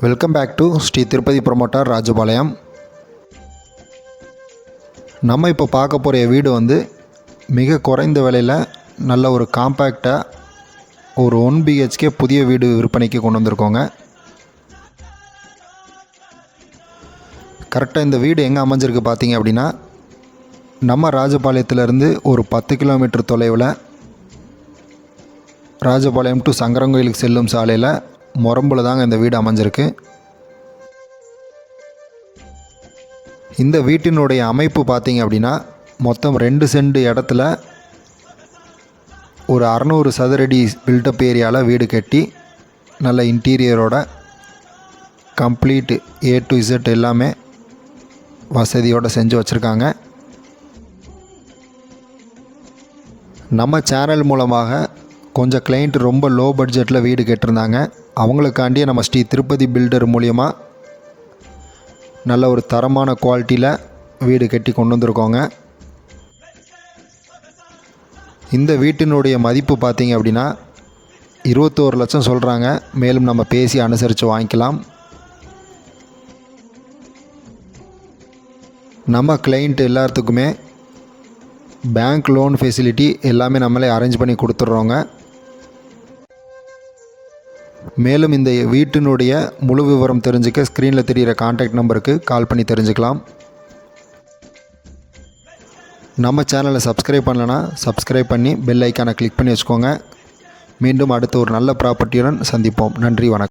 Welcome back to Sri Tirupati promoter Rajapalayam. நம்ம இப்போ பார்க்க போகிற வீடு வந்து மிக குறைந்த விலையில் நல்ல ஒரு காம்பேக்டாக ஒரு ஒன் பிஹெச்கே புதிய வீடு விற்பனைக்கு கொண்டு வந்திருக்கோங்க. கரெக்டாக இந்த வீடு எங்கே அமைஞ்சிருக்கு பார்த்தீங்க அப்படின்னா நம்ம ராஜபாளையத்திலேருந்து ஒரு பத்து கிலோமீட்டர் தொலைவில் ராஜபாளையம் டு சங்கரங்கோயிலுக்கு செல்லும் சாலையில் முரம்பில் தாங்க இந்த வீடு அமைஞ்சிருக்கு. இந்த வீட்டினுடைய அமைப்பு பார்த்தீங்க அப்படின்னா மொத்தம் ரெண்டு சென்ட் இடத்துல ஒரு அறநூறு சதுரடி பில்டப் ஏரியாவில் வீடு கட்டி நல்ல இன்டீரியரோட கம்ப்ளீட் ஏ டு இசட் எல்லாமே வசதியோடு செஞ்சு வச்சுருக்காங்க. நம்ம சேனல் மூலமாக கொஞ்சம் கிளைண்ட் ரொம்ப லோ பட்ஜெட்டில் வீடு கேட்டிருந்தாங்க. அவங்களுக்காண்டியே நம்ம ஸ்ரீ திருப்பதி பில்டர் மூலயமா நல்ல ஒரு தரமான குவாலிட்டியில் வீடு கட்டி கொண்டு வந்திருக்கோங்க. இந்த வீட்டினுடைய மதிப்பு பார்த்தீங்க அப்படின்னா இருபத்தோரு லட்சம் சொல்கிறாங்க மேலும் நம்ம பேசி அனுசரித்து வாங்கிக்கலாம். நம்ம கிளைண்ட் எல்லாத்துக்குமே பேங்க் லோன் ஃபெசிலிட்டி எல்லாமே நம்மளே அரேஞ்ச் பண்ணி கொடுத்துட்றோங்க. மேலும் இந்த வீட்டினுடைய முழு விவரம் தெரிஞ்சுக்க ஸ்க்ரீனில் தெரிகிற காண்டாக்ட் நம்பருக்கு கால் பண்ணி தெரிஞ்சுக்கலாம். நம்ம சேனலை சப்ஸ்கிரைப் பண்ணலன்னா சப்ஸ்கிரைப் பண்ணி பெல் ஐக்கானை கிளிக் பண்ணி வச்சுக்கோங்க. மீண்டும் அடுத்த ஒரு நல்ல ப்ராப்பர்ட்டியுடன் சந்திப்போம். நன்றி வணக்கம்.